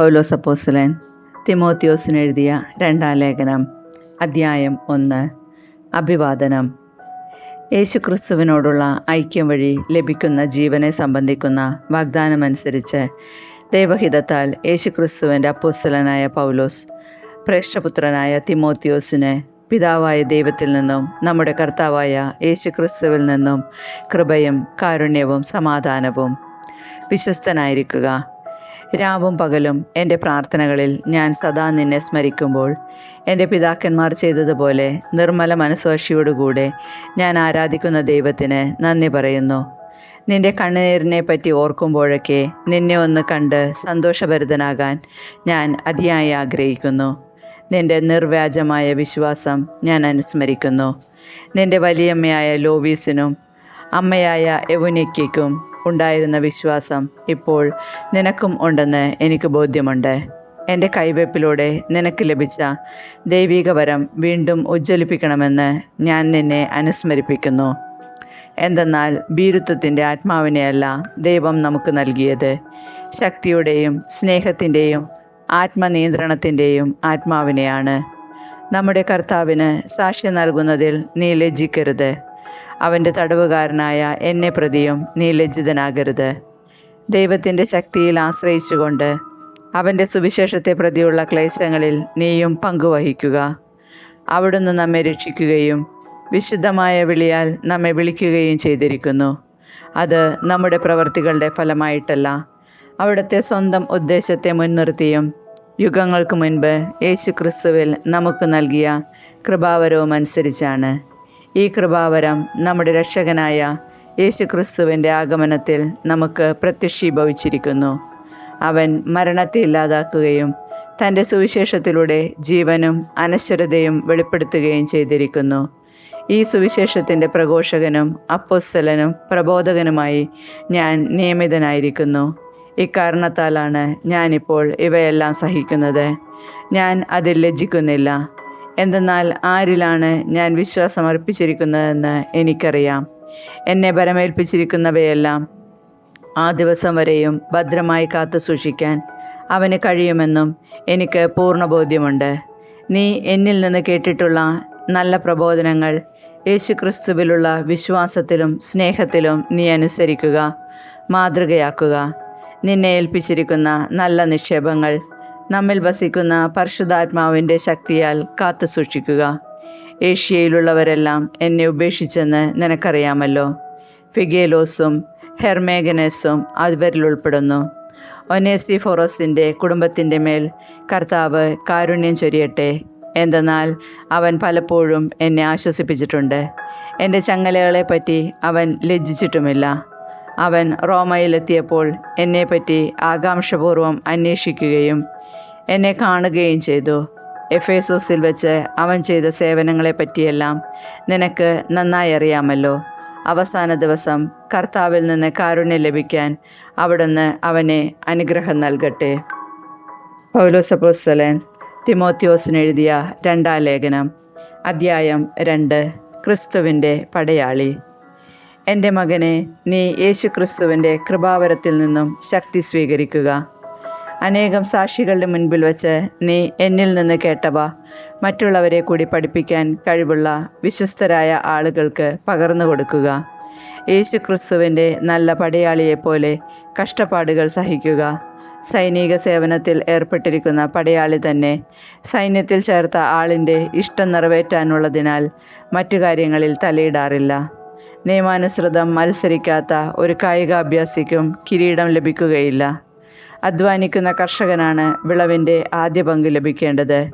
പൗലോസപ്പോസ്തലൻ തിമോത്തിയോസിന് എഴുതിയ രണ്ടാം ലേഖനം അദ്ധ്യായം ഒന്ന് അഭിവാദനം. യേശുക്രിസ്തുവിനോടുള്ള ഐക്യം വഴി ലഭിക്കുന്ന ജീവനെ സംബന്ധിക്കുന്ന വാഗ്ദാനമനുസരിച്ച് ദൈവഹിതത്താൽ യേശുക്രിസ്തുവിന്റെ അപ്പോസ്തലനായ പൗലോസ് പ്രേക്ഷപുത്രനായ തിമോത്തിയോസിന് പിതാവായ ദൈവത്തിൽ നിന്നും നമ്മുടെ കർത്താവായ യേശുക്രിസ്തുവിൽ നിന്നും കൃപയും കാരുണ്യവും സമാധാനവും വിശ്വസ്തനായിരിക്കുക. രാവും പകലും എന്റെ പ്രാർത്ഥനകളിൽ ഞാൻ സദാ നിന്നെ സ്മരിക്കുമ്പോൾ എന്റെ പിതാക്കന്മാർ ചെയ്തതുപോലെ നിർമ്മല മനസ്സാക്ഷിയോടുകൂടെ ഞാൻ ആരാധിക്കുന്ന ദൈവത്തിന് നന്ദി പറയുന്നു. നിന്റെ കണ്ണുനീരിനെ പറ്റി ഓർക്കുമ്പോഴൊക്കെ നിന്നെ ഒന്ന് കണ്ട് സന്തോഷഭരിതനാകാൻ ഞാൻ അതിയായി ആഗ്രഹിക്കുന്നു. നിന്റെ നിർവ്യാജമായ വിശ്വാസം ഞാൻ അനുസ്മരിക്കുന്നു. നിന്റെ വലിയമ്മയായ ലോവീസിനും അമ്മയായ യവുനിക്കും ഉണ്ടായിരുന്ന വിശ്വാസം ഇപ്പോൾ നിനക്കും ഉണ്ടെന്ന് എനിക്ക് ബോധ്യമുണ്ട്. എന്റെ കൈവയ്പിലൂടെ നിനക്ക് ലഭിച്ച ദൈവിക വരം വീണ്ടും ഉജ്ജ്വലിപ്പിക്കണമെന്ന് ഞാൻ നിന്നെ അനുസ്മരിപ്പിക്കുന്നു. എന്തെന്നാൽ ഭീരുത്വത്തിന്റെ ആത്മാവിനെയല്ല ദൈവം നമുക്ക് നൽകിയത്. ശക്തിയുടെയും സ്നേഹത്തിന്റെയും ആത്മനിയന്ത്രണത്തിന്റെയും ആത്മാവിനെയാണ്. നമ്മുടെ കർത്താവിന് സാക്ഷ്യം നൽകുന്നതിൽ നീ ലജ്ജിക്കരുത്. അവന്റെ തടവുകാരനായ എന്നെ പ്രതിയും നീ ലജ്ജിതനാകരുത് ദൈവത്തിന്റെ ശക്തിയിൽ ആശ്രയിച്ചുകൊണ്ട് അവന്റെ സുവിശേഷത്തെ പ്രതിയുള്ള ക്ലേശങ്ങളിൽ നീയും പങ്കുവഹിക്കുക. അവിടുന്ന് നമ്മെ രക്ഷിക്കുകയും വിശുദ്ധമായ വിളിയാൽ നമ്മെ വിളിക്കുകയും ചെയ്തിരിക്കുന്നു. അത് നമ്മുടെ പ്രവർത്തികളുടെ ഫലമായിട്ടല്ല അവിടുത്തെ സ്വന്തം ഉദ്ദേശത്തെ മുൻനിർത്തിയും യുഗങ്ങൾക്ക് മുൻപ് യേശു ക്രിസ്തുവിൽ നമുക്ക് നൽകിയ കൃപാവരവും അനുസരിച്ചാണ്. ഈ കൃപാവരം നമ്മുടെ രക്ഷകനായ യേശു ക്രിസ്തുവിന്റെ ആഗമനത്തിൽ നമുക്ക് പ്രത്യക്ഷീഭവിച്ചിരിക്കുന്നു. അവൻ മരണത്തെ ഇല്ലാതാക്കുകയും തന്റെ സുവിശേഷത്തിലൂടെ ജീവനും അനശ്വരതയും വെളിപ്പെടുത്തുകയും ചെയ്തിരിക്കുന്നു. ഈ സുവിശേഷത്തിന്റെ പ്രഘോഷകനും അപ്പോസ്തലനും പ്രബോധകനുമായി ഞാൻ നിയമിതനായിരിക്കുന്നു. ഇക്കാരണത്താലാണ് ഞാനിപ്പോൾ ഇവയെല്ലാം സഹിക്കുന്നത്. ഞാൻ അതിൽ ലജ്ജിക്കുന്നില്ല. എന്തെന്നാൽ ആരിലാണ് ഞാൻ വിശ്വാസം അർപ്പിച്ചിരിക്കുന്നതെന്ന് എനിക്കറിയാം. എന്നെ ഭരമേൽപ്പിച്ചിരിക്കുന്നവയെല്ലാം ആ ദിവസം വരെയും ഭദ്രമായി കാത്തു സൂക്ഷിക്കാൻ അവന് കഴിയുമെന്നും എനിക്ക് പൂർണബോധ്യമുണ്ട് നീ എന്നിൽ നിന്ന് കേട്ടിട്ടുള്ള നല്ല പ്രബോധനങ്ങൾ യേശുക്രിസ്തുവിലുള്ള വിശ്വാസത്തിലും സ്നേഹത്തിലും നീ അനുസരിക്കുക മാതൃകയാക്കുക. നിന്നെ ഏൽപ്പിച്ചിരിക്കുന്ന നല്ല നിക്ഷേപങ്ങൾ നമ്മിൽ വസിക്കുന്ന പരിശുദ്ധാത്മാവിന്റെ ശക്തിയാൽ കാത്തു സൂക്ഷിക്കുക. ഏഷ്യയിലുള്ളവരെല്ലാം എന്നെ ഉപേക്ഷിച്ചെന്ന് നിനക്കറിയാമല്ലോ. ഫിഗേലോസും ഹെർമേഗനസും അവരിൽ ഉൾപ്പെടുന്നു. ഒനേസിഫോറസിന്റെ കുടുംബത്തിന്റെ മേൽ കർത്താവ് കാരുണ്യം ചൊരിയട്ടെ. എന്തെന്നാൽ അവൻ പലപ്പോഴും എന്നെ ആശ്വസിപ്പിച്ചിട്ടുണ്ട്. എന്റെ ചങ്ങലകളെപ്പറ്റി അവൻ ലജ്ജിച്ചിട്ടുമില്ല. അവൻ റോമയിലെത്തിയപ്പോൾ എന്നെപ്പറ്റി ആകാംക്ഷപൂർവം അന്വേഷിക്കുകയും എന്നെ കാണുകയും ചെയ്തു. എഫേസോസിൽ വെച്ച് അവൻ ചെയ്ത സേവനങ്ങളെ പറ്റിയെല്ലാം നിനക്ക് നന്നായി അറിയാമല്ലോ. അവസാന ദിവസം കർത്താവിൽ നിന്ന് കാരുണ്യം ലഭിക്കാൻ അവിടുന്ന് അവനെ അനുഗ്രഹം നൽകട്ടെ. പൗലോസപ്പോസ്തലൻ തിമോത്യോസിന് എഴുതിയ രണ്ടാം ലേഖനം അദ്ധ്യായം രണ്ട് ക്രിസ്തുവിന്റെ പടയാളി. എന്റെ മകനെ നീ യേശു ക്രിസ്തുവിന്റെ കൃപാവരത്തിൽ നിന്നും ശക്തി സ്വീകരിക്കുക. അനേകം സാക്ഷികളുടെ മുൻപിൽ വച്ച് നീ എന്നിൽ നിന്ന് കേട്ടവ. മറ്റുള്ളവരെ കൂടി പഠിപ്പിക്കാൻ കഴിവുള്ള വിശ്വസ്തരായ ആളുകൾക്ക് പകർന്നു കൊടുക്കുക. യേശു ക്രിസ്തുവിന്റെ നല്ല പടയാളിയെപ്പോലെ കഷ്ടപ്പാടുകൾ സഹിക്കുക. സൈനിക സേവനത്തിൽ ഏർപ്പെട്ടിരിക്കുന്ന പടയാളി തന്നെ സൈന്യത്തിൽ ചേർത്ത ആളിന്റെ ഇഷ്ടം നിറവേറ്റാനുള്ളതിനാൽ മറ്റു കാര്യങ്ങളിൽ തലയിടാറില്ല. നിയമാനുസൃതം മത്സരിക്കാത്ത ഒരു കായികാഭ്യാസിക്കും കിരീടം ലഭിക്കുകയില്ല. അധ്വാനിക്കുന്ന കർഷകനാണ് വിളവിന്റെ ആദ്യ പങ്ക് ലഭിക്കേണ്ടത്.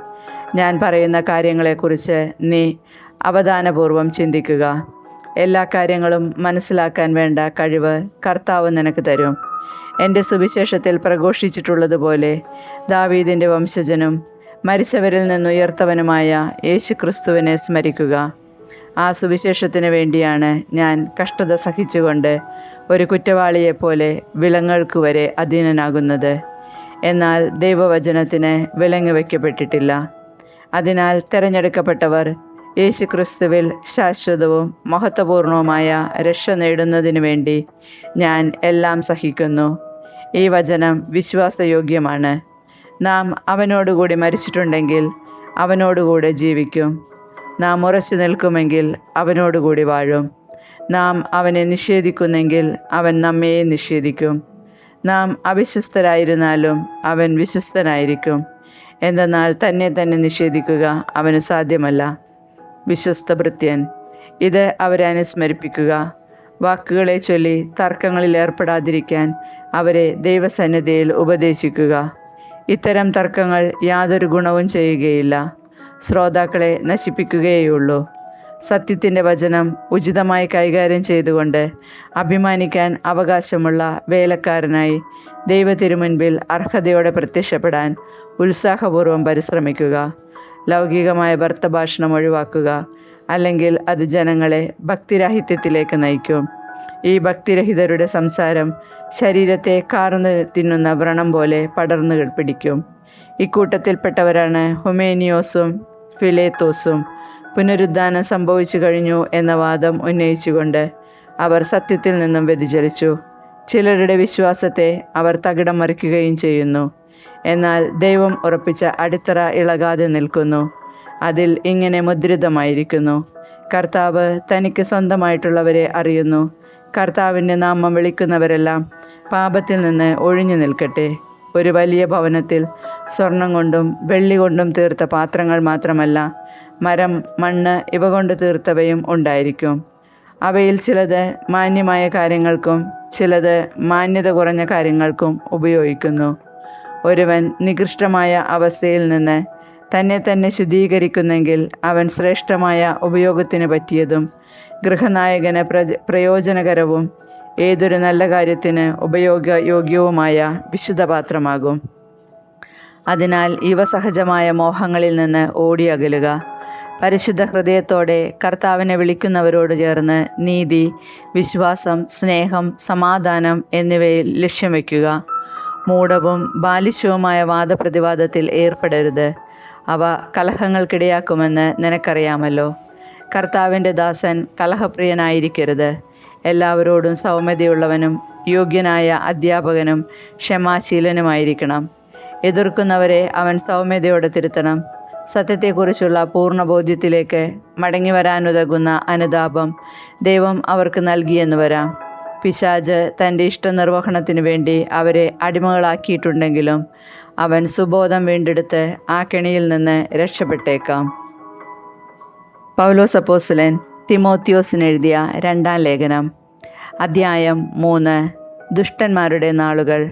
ഞാൻ പറയുന്ന കാര്യങ്ങളെക്കുറിച്ച് നീ അവധാനപൂർവം ചിന്തിക്കുക. എല്ലാ കാര്യങ്ങളും മനസ്സിലാക്കാൻ വേണ്ട കഴിവ് കർത്താവ് നിനക്ക് തരും. എന്റെ സുവിശേഷത്തിൽ പ്രഘോഷിച്ചിട്ടുള്ളതുപോലെ ദാവീദിന്റെ വംശജനും മരിച്ചവരിൽ നിന്നുയർത്തവനുമായ യേശു ക്രിസ്തുവിനെ സ്മരിക്കുക. ആ സുവിശേഷത്തിന് വേണ്ടിയാണ് ഞാൻ കഷ്ടത സഹിച്ചുകൊണ്ട് ഒരു കുറ്റവാളിയെപ്പോലെ വിലങ്ങൾക്ക് വരെ അധീനനാകുന്നത്. എന്നാൽ ദൈവവചനത്തിന് വിലങ്ങ് വയ്ക്കപ്പെട്ടിട്ടില്ല. അതിനാൽ തിരഞ്ഞെടുക്കപ്പെട്ടവർ യേശുക്രിസ്തുവിൽ ശാശ്വതവും മഹത്വപൂർണവുമായ രക്ഷ നേടുന്നതിനു വേണ്ടി ഞാൻ എല്ലാം സഹിക്കുന്നു. ഈ വചനം വിശ്വാസയോഗ്യമാണ്. നാം അവനോടുകൂടി മരിച്ചിട്ടുണ്ടെങ്കിൽ അവനോടുകൂടെ ജീവിക്കും. നാം ഉറച്ചു നിൽക്കുമെങ്കിൽ അവനോടുകൂടി വാഴും. നാം അവനെ നിഷേധിക്കുന്നെങ്കിൽ അവൻ നമ്മയെ നിഷേധിക്കും. നാം അവിശ്വസ്തരായിരുന്നാലും അവൻ വിശ്വസ്തനായിരിക്കും. എന്തെന്നാൽ തന്നെ തന്നെ നിഷേധിക്കുക അവന് സാധ്യമല്ല. വിശ്വസ്ത ഭൃത്യൻ ഇത് അവരെ അനുസ്മരിപ്പിക്കുക. വാക്കുകളെ ചൊല്ലി തർക്കങ്ങളിൽ ഏർപ്പെടാതിരിക്കാൻ അവരെ ദൈവസന്നിധിയിൽ ഉപദേശിക്കുക. ഇത്തരം തർക്കങ്ങൾ യാതൊരു ഗുണവും ചെയ്യുകയില്ല. ശ്രോതാക്കളെ നശിപ്പിക്കുകയുള്ളൂ സത്യത്തിന്റെ വചനം ഉചിതമായി കൈകാര്യം ചെയ്തുകൊണ്ട് അഭിമാനിക്കാൻ അവകാശമുള്ള വേലക്കാരനായി ദൈവ തിരുമുൻപിൽ അർഹതയോടെ പ്രത്യക്ഷപ്പെടാൻ ഉത്സാഹപൂർവം പരിശ്രമിക്കുക. ലൗകികമായ ഭർത്തഭാഷണം ഒഴിവാക്കുക. അല്ലെങ്കിൽ അത് ജനങ്ങളെ ഭക്തിരാഹിത്യത്തിലേക്ക് നയിക്കും. ഈ ഭക്തിരഹിതരുടെ സംസാരം ശരീരത്തെ കാർന്ന് തിന്നുന്ന വ്രണം പോലെ പടർന്നു പിടിക്കും. ഇക്കൂട്ടത്തിൽപ്പെട്ടവരാണ് ഹുമേനിയോസും ഫിലേത്തോസും. പുനരുദ്ധാനം സംഭവിച്ചു കഴിഞ്ഞു എന്ന വാദം ഉന്നയിച്ചുകൊണ്ട് അവർ സത്യത്തിൽ നിന്നും വ്യതിചലിച്ചു. ചിലരുടെ വിശ്വാസത്തെ അവർ തകിടം മറിക്കുകയും ചെയ്യുന്നു. എന്നാൽ ദൈവം ഉറപ്പിച്ച അടിത്തറ ഇളകാതെ നിൽക്കുന്നു. അതിൽ ഇങ്ങനെ മുദ്രിതമായിരിക്കുന്നു. കർത്താവ് തനിക്ക് സ്വന്തമായിട്ടുള്ളവരെ അറിയുന്നു. കർത്താവിന്റെ നാമം വിളിക്കുന്നവരെല്ലാം പാപത്തിൽ നിന്ന് ഒഴിഞ്ഞു നിൽക്കട്ടെ. ഒരു വലിയ ഭവനത്തിൽ സ്വർണം കൊണ്ടും വെള്ളി കൊണ്ടും തീർത്ത പാത്രങ്ങൾ മാത്രമല്ല മരം മണ്ണ് ഇവ കൊണ്ട് തീർത്തവയും ഉണ്ടായിരിക്കും. അവയിൽ ചിലത് മാന്യമായ കാര്യങ്ങൾക്കും ചിലത് മാന്യത കുറഞ്ഞ കാര്യങ്ങൾക്കും ഉപയോഗിക്കുന്നു. ഒരുവൻ നികൃഷ്ടമായ അവസ്ഥയിൽ നിന്ന് തന്നെ തന്നെ ശുദ്ധീകരിക്കുന്നെങ്കിൽ അവൻ ശ്രേഷ്ഠമായ ഉപയോഗത്തിന് പറ്റിയതും ഗൃഹനായകന് പ്രയോജനകരവും ഏതൊരു നല്ല കാര്യത്തിന് ഉപയോഗ യോഗ്യവുമായ വിശുദ്ധപാത്രമാകും. അതിനാൽ ഇവ സഹജമായ മോഹങ്ങളിൽ നിന്ന് ഓടിയകലുക. പരിശുദ്ധ ഹൃദയത്തോടെ കർത്താവിനെ വിളിക്കുന്നവരോട് ചേർന്ന് നീതി വിശ്വാസം സ്നേഹം സമാധാനം എന്നിവയിൽ ലക്ഷ്യം വയ്ക്കുക മൂഢവും ബാലിശവുമായ വാദപ്രതിവാദത്തിൽ ഏർപ്പെടരുത്. അവ കലഹങ്ങൾക്കിടയാക്കുമെന്ന് നിനക്കറിയാമല്ലോ. കർത്താവിന്റെ ദാസൻ കലഹപ്രിയനായിരിക്കരുത്. എല്ലാവരോടും സൗമ്യതയുള്ളവനും യോഗ്യനായ അധ്യാപകനും ക്ഷമാശീലനുമായിരിക്കണം. എതിർക്കുന്നവരെ അവൻ സൗമ്യതയോടെ തിരുത്തണം. സത്യത്തെക്കുറിച്ചുള്ള പൂർണ ബോധ്യത്തിലേക്ക് മടങ്ങി വരാനുതകുന്ന അനുതാപം ദൈവം അവർക്ക് നൽകിയെന്ന് വരാം. പിശാജ് തന്റെ ഇഷ്ടനിർവഹണത്തിനു വേണ്ടി അവരെ അടിമകളാക്കിയിട്ടുണ്ടെങ്കിലും അവൻ സുബോധം വീണ്ടെടുത്ത് ആ കെണിയിൽ നിന്ന് രക്ഷപ്പെട്ടേക്കാം. പൗലോസ് അപ്പോസ്തലൻ തിമോത്തിയോസിന് എഴുതിയ രണ്ടാം ലേഖനം അധ്യായം മൂന്ന് ദുഷ്ടന്മാരുടെ നാളുകൾ.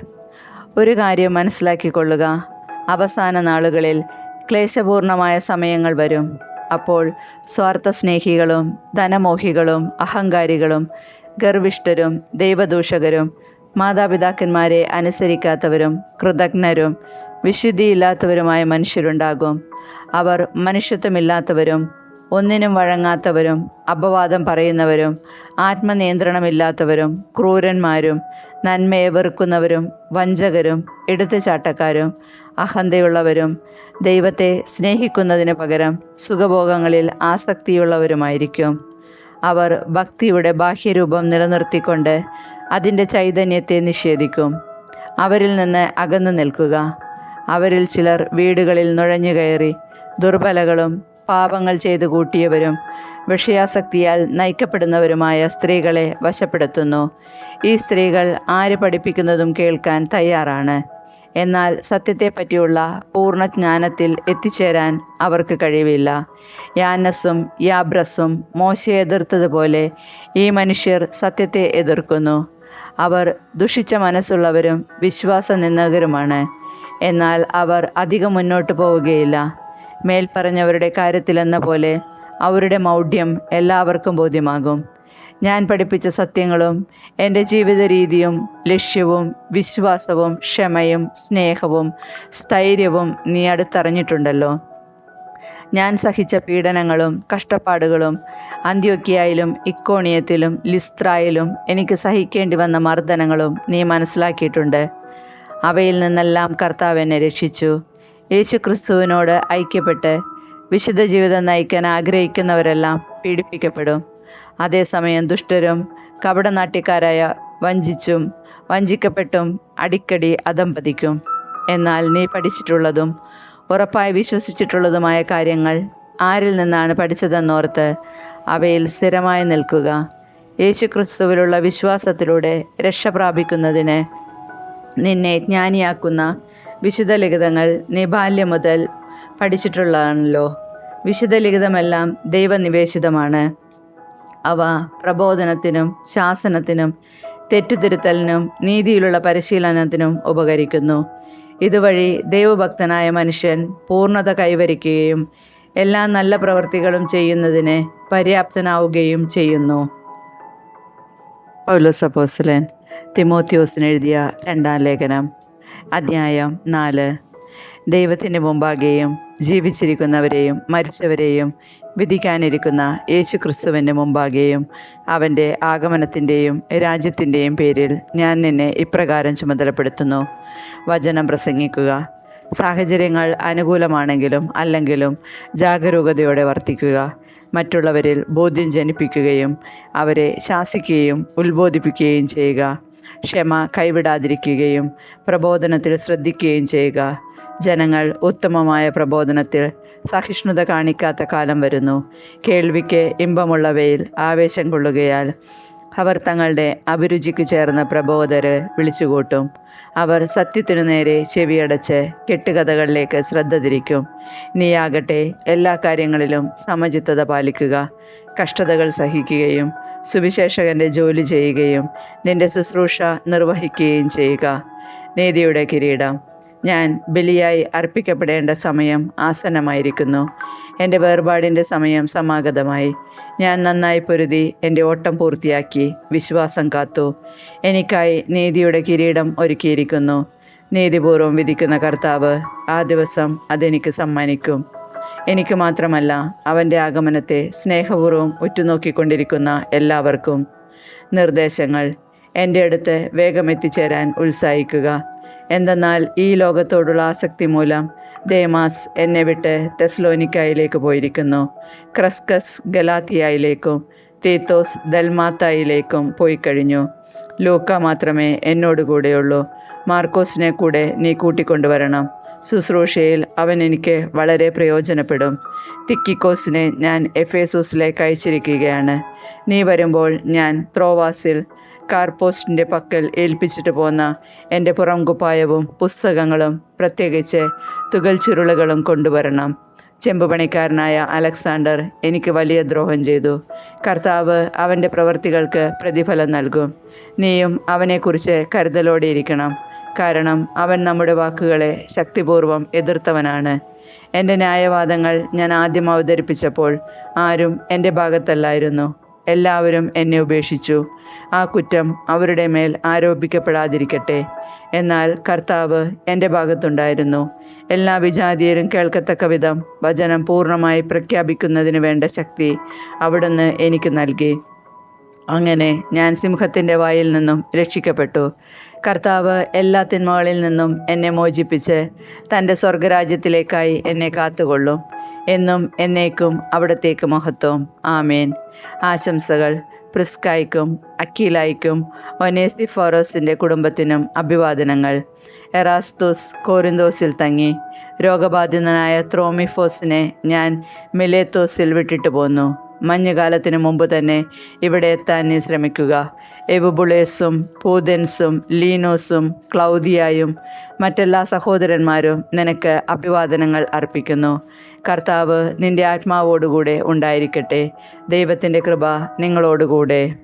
ഒരു കാര്യം മനസ്സിലാക്കിക്കൊള്ളുക അവസാന നാളുകളിൽ ക്ലേശപൂർണമായ സമയങ്ങൾ വരും. അപ്പോൾ സ്വാർത്ഥ സ്നേഹികളും ധനമോഹികളും അഹങ്കാരികളും ഗർവിഷ്ഠരും ദൈവദൂഷകരും മാതാപിതാക്കന്മാരെ അനുസരിക്കാത്തവരും കൃതജ്ഞരും വിശുദ്ധിയില്ലാത്തവരുമായ മനുഷ്യരുണ്ടാകും. അവർ മനുഷ്യത്വമില്ലാത്തവരും ഒന്നിനും വഴങ്ങാത്തവരും അപവാദം പറയുന്നവരും ആത്മനിയന്ത്രണമില്ലാത്തവരും ക്രൂരന്മാരും നന്മയെ വെറുക്കുന്നവരും വഞ്ചകരും എടുത്തുചാട്ടക്കാരും അഹന്തയുള്ളവരും ദൈവത്തെ സ്നേഹിക്കുന്നതിന് പകരം സുഖഭോഗങ്ങളിൽ ആസക്തിയുള്ളവരുമായിരിക്കും. അവർ ഭക്തിയുടെ ബാഹ്യരൂപം നിലനിർത്തിക്കൊണ്ട് അതിന്റെ ചൈതന്യത്തെ നിഷേധിക്കും. അവരിൽ നിന്ന് അകന്നു നിൽക്കുക. അവരിൽ ചിലർ വീടുകളിൽ നുഴഞ്ഞു കയറി ദുർബലകളും പാപങ്ങൾ ചെയ്തു കൂട്ടിയവരും വിഷയാസക്തിയാൽ നയിക്കപ്പെടുന്നവരുമായ സ്ത്രീകളെ വശപ്പെടുത്തുന്നു. ഈ സ്ത്രീകൾ ആര് പഠിപ്പിക്കുന്നതും കേൾക്കാൻ തയ്യാറാണ്. എന്നാൽ സത്യത്തെപ്പറ്റിയുള്ള പൂർണജ്ഞാനത്തിൽ എത്തിച്ചേരാൻ അവർക്ക് കഴിവില്ല. യാനസും യാബ്രസും മോശയെ എതിർത്തതുപോലെ ഈ മനുഷ്യർ സത്യത്തെ എതിർക്കുന്നു. അവർ ദുഷിച്ച മനസ്സുള്ളവരും വിശ്വാസ നിന്ദകരുമാണ് എന്നാൽ അവർ അധികം മുന്നോട്ട് പോവുകയില്ല. മേൽപ്പറഞ്ഞവരുടെ കാര്യത്തിലെന്ന പോലെ അവരുടെ മൗഢ്യം എല്ലാവർക്കും ബോധ്യമാകും. ഞാൻ പഠിപ്പിച്ച സത്യങ്ങളും എന്റെ ജീവിത രീതിയും ലക്ഷ്യവും വിശ്വാസവും ക്ഷമയും സ്നേഹവും സ്ഥൈര്യവും നീ അടുത്തറിഞ്ഞിട്ടുണ്ടല്ലോ. ഞാൻ സഹിച്ച പീഡനങ്ങളും കഷ്ടപ്പാടുകളും അന്ത്യോക്കിയായാലും ഇക്കോണിയത്തിലും ലിസ്ത്രായിലും എനിക്ക് സഹിക്കേണ്ടി വന്ന മർദ്ദനങ്ങളും നീ മനസ്സിലാക്കിയിട്ടുണ്ട്. അവയിൽ നിന്നെല്ലാം കർത്താവ് എന്നെ രക്ഷിച്ചു. യേശുക്രിസ്തുവിനോട് ഐക്യപ്പെട്ട് വിശുദ്ധ ജീവിതം നയിക്കാൻ ആഗ്രഹിക്കുന്നവരെല്ലാം പീഡിപ്പിക്കപ്പെടും. അതേസമയം ദുഷ്ടരും കപടനാട്യക്കാരായ വഞ്ചിച്ചും വഞ്ചിക്കപ്പെട്ടും അടിക്കടി അധംപതിക്കും. എന്നാൽ നീ പഠിച്ചിട്ടുള്ളതും ഉറപ്പായി വിശ്വസിച്ചിട്ടുള്ളതുമായ കാര്യങ്ങൾ ആരിൽ നിന്നാണ് പഠിച്ചതെന്നോർത്ത് അവയിൽ സ്ഥിരമായി നിൽക്കുക. യേശുക്രിസ്തുവിലുള്ള വിശ്വാസത്തിലൂടെ രക്ഷ പ്രാപിക്കുന്നതിന് നിന്നെ ജ്ഞാനിയാക്കുന്ന വിശുദ്ധ ലിഖിതങ്ങൾ നീ ബാല്യം മുതൽ പഠിച്ചിട്ടുള്ളതാണല്ലോ. വിശുദ്ധ ലിഖിതമെല്ലാം ദൈവനിവേശിതമാണ്. അവ പ്രബോധനത്തിനും ശാസനത്തിനും തെറ്റുതിരുത്തലിനും നീതിയിലുള്ള പരിശീലനത്തിനും ഉപകരിക്കുന്നു. ഇതുവഴി ദൈവഭക്തനായ മനുഷ്യൻ പൂർണത കൈവരിക്കുകയും എല്ലാ നല്ല പ്രവൃത്തികളും ചെയ്യുന്നതിന് പര്യാപ്തനാവുകയും ചെയ്യുന്നു. പൗലോസ് അപ്പോസ്തലൻ തിമോത്യോസിന് എഴുതിയ രണ്ടാം ലേഖനം അധ്യായം നാല്. ദൈവത്തിന്റെ മുമ്പാകെയും ജീവിച്ചിരിക്കുന്നവരെയും മരിച്ചവരെയും വിധിക്കാനിരിക്കുന്ന യേശു ക്രിസ്തുവിന്റെ മുമ്പാകെയും അവന്റെ ആഗമനത്തിന്റെയും രാജ്യത്തിന്റെയും പേരിൽ ഞാൻ നിന്നെ ഇപ്രകാരം ചുമതലപ്പെടുത്തുന്നു. വചനം പ്രസംഗിക്കുക. സാഹചര്യങ്ങൾ അനുകൂലമാണെങ്കിലും അല്ലെങ്കിലും ജാഗരൂകതയോടെ വർത്തിക്കുക. മറ്റുള്ളവരിൽ ബോധ്യം ജനിപ്പിക്കുകയും അവരെ ശാസിക്കുകയും ഉത്ബോധിപ്പിക്കുകയും ചെയ്യുക. ക്ഷമ കൈവിടാതിരിക്കുകയും പ്രബോധനത്തിൽ ശ്രദ്ധിക്കുകയും ചെയ്യുക. ജനങ്ങൾ ഉത്തമമായ പ്രബോധനത്തിൽ സഹിഷ്ണുത കാണിക്കാത്ത കാലം വരുന്നു. കേൾവിക്ക് ഇമ്പമുള്ളവയിൽ ആവേശം കൊള്ളുകയാൽ അവർ തങ്ങളുടെ അഭിരുചിക്ക് ചേർന്ന പ്രബോധര് വിളിച്ചുകൂട്ടും. അവർ സത്യത്തിനു നേരെ ചെവിയടച്ച് കെട്ടുകഥകളിലേക്ക് ശ്രദ്ധ തിരിക്കും. നീയാകട്ടെ എല്ലാ കാര്യങ്ങളിലും സമചിത്തത പാലിക്കുക. കഷ്ടതകൾ സഹിക്കുകയും സുവിശേഷകന്റെ ജോലി ചെയ്യുകയും നിന്റെ ശുശ്രൂഷ നിർവഹിക്കുകയും ചെയ്യുക. നീതിയുടെ കിരീടം ഞാൻ ബലിയായി അർപ്പിക്കപ്പെടേണ്ട സമയം ആസന്നമായിരിക്കുന്നു. എന്റെ വേർപാടിന്റെ സമയം സമാഗതമായി. ഞാൻ നന്നായി പൊരുതി എന്റെ ഓട്ടം പൂർത്തിയാക്കി. വിശ്വാസം കാത്തു. എനിക്കായി നീതിയുടെ കിരീടം ഒരുക്കിയിരിക്കുന്നു. നീതിപൂർവം വിധിക്കുന്ന കർത്താവ് ആ ദിവസം അതെനിക്ക് സമ്മാനിക്കും. എനിക്ക് മാത്രമല്ല അവന്റെ ആഗമനത്തെ സ്നേഹപൂർവം ഉറ്റുനോക്കിക്കൊണ്ടിരിക്കുന്ന എല്ലാവർക്കും നിർദ്ദേശങ്ങൾ. എന്റെ അടുത്ത് വേഗം എത്തിച്ചേരാൻ ഉത്സാഹിക്കുക. എന്തെന്നാൽ ഈ ലോകത്തോടുള്ള ആസക്തി മൂലം ദേമാസ് എന്നെ വിട്ട് തെസ്ലോനിക്കായിലേക്ക് പോയിരിക്കുന്നു. ക്രസ്കസ് ഗലാത്തിയായിലേക്കും തീത്തോസ് ദൽമാത്തായിലേക്കും പോയി കഴിഞ്ഞു. ലൂക്ക മാത്രമേ എന്നോട് കൂടെയുള്ളൂ. മാർക്കോസിനെ കൂടെ നീ കൂട്ടിക്കൊണ്ടുവരണം. ശുശ്രൂഷയിൽ അവൻ എനിക്ക് വളരെ പ്രയോജനപ്പെടും. തിക്കിക്കോസിനെ ഞാൻ എഫേസൂസിലേക്ക് അയച്ചിരിക്കുകയാണ്. നീ വരുമ്പോൾ ഞാൻ ത്രോവാസിൽ കാർപോസ്റ്റിന്റെ പക്കൽ ഏൽപ്പിച്ചിട്ട് പോന്ന എന്റെ പുറംകുപ്പായവും പുസ്തകങ്ങളും പ്രത്യേകിച്ച് തുകൽ ചുരുളുകളും കൊണ്ടുവരണം. ചെമ്പുപണിക്കാരനായ അലക്സാണ്ടർ എനിക്ക് വലിയ ദ്രോഹം ചെയ്തു. കർത്താവ് അവന്റെ പ്രവൃത്തികൾക്ക് പ്രതിഫലം നൽകും. നീയും അവനെക്കുറിച്ച് കരുതലോടെ ഇരിക്കണം. കാരണം അവൻ നമ്മുടെ വാക്കുകളെ ശക്തിപൂർവം എതിർത്തവനാണ്. എന്റെ ന്യായവാദങ്ങൾ ഞാൻ ആദ്യം അവതരിപ്പിച്ചപ്പോൾ ആരും എന്റെ ഭാഗത്തല്ലായിരുന്നു. എല്ലാവരും എന്നെ ഉപേക്ഷിച്ചു. ആ കുറ്റം അവരുടെ മേൽ ആരോപിക്കപ്പെടാതിരിക്കട്ടെ. എന്നാൽ കർത്താവ് എന്റെ ഭാഗത്തുണ്ടായിരുന്നു. എല്ലാ വിജാതിയരും കേൾക്കത്തക്ക വിധം വചനം പൂർണമായി പ്രഖ്യാപിക്കുന്നതിന് വേണ്ട ശക്തി അവിടുന്ന് എനിക്ക് നൽകി. അങ്ങനെ ഞാൻ സിംഹത്തിന്റെ വായിൽ നിന്നും രക്ഷിക്കപ്പെട്ടു. കർത്താവ് എല്ലാ തിന്മകളിൽ നിന്നും എന്നെ മോചിപ്പിച്ച് തന്റെ സ്വർഗരാജ്യത്തിലേക്കായി എന്നെ കാത്തുകൊള്ളും. എന്നും എന്നേക്കും അവിടത്തേക്ക് മഹത്വം. ആമേൻ. ആശംസകൾ. പ്രിസ്കായ്ക്കും അക്കീലായ്ക്കും ഒനേസിഫോറോസിന്റെ കുടുംബത്തിനും അഭിവാദനങ്ങൾ. എറാസ്തോസ് കോരിന്തോസിൽ തങ്ങി. രോഗബാധിതനായ ത്രോമിഫോസിനെ ഞാൻ മിലേത്തോസിൽ വിട്ടിട്ട് പോന്നു. മഞ്ഞുകാലത്തിന് മുമ്പ് തന്നെ ഇവിടെ എത്താൻ നീ ശ്രമിക്കുക. എവുബുളേസും പൂതൻസും ലീനോസും ക്ലൗദിയായും മറ്റെല്ലാ സഹോദരന്മാരും നിനക്ക് അഭിവാദനങ്ങൾ അർപ്പിക്കുന്നു. കർത്താവ് നിന്റെ ആത്മാവോടുകൂടെ ഉണ്ടായിരിക്കട്ടെ. ദൈവത്തിന്റെ കൃപ നിങ്ങളോടുകൂടെ.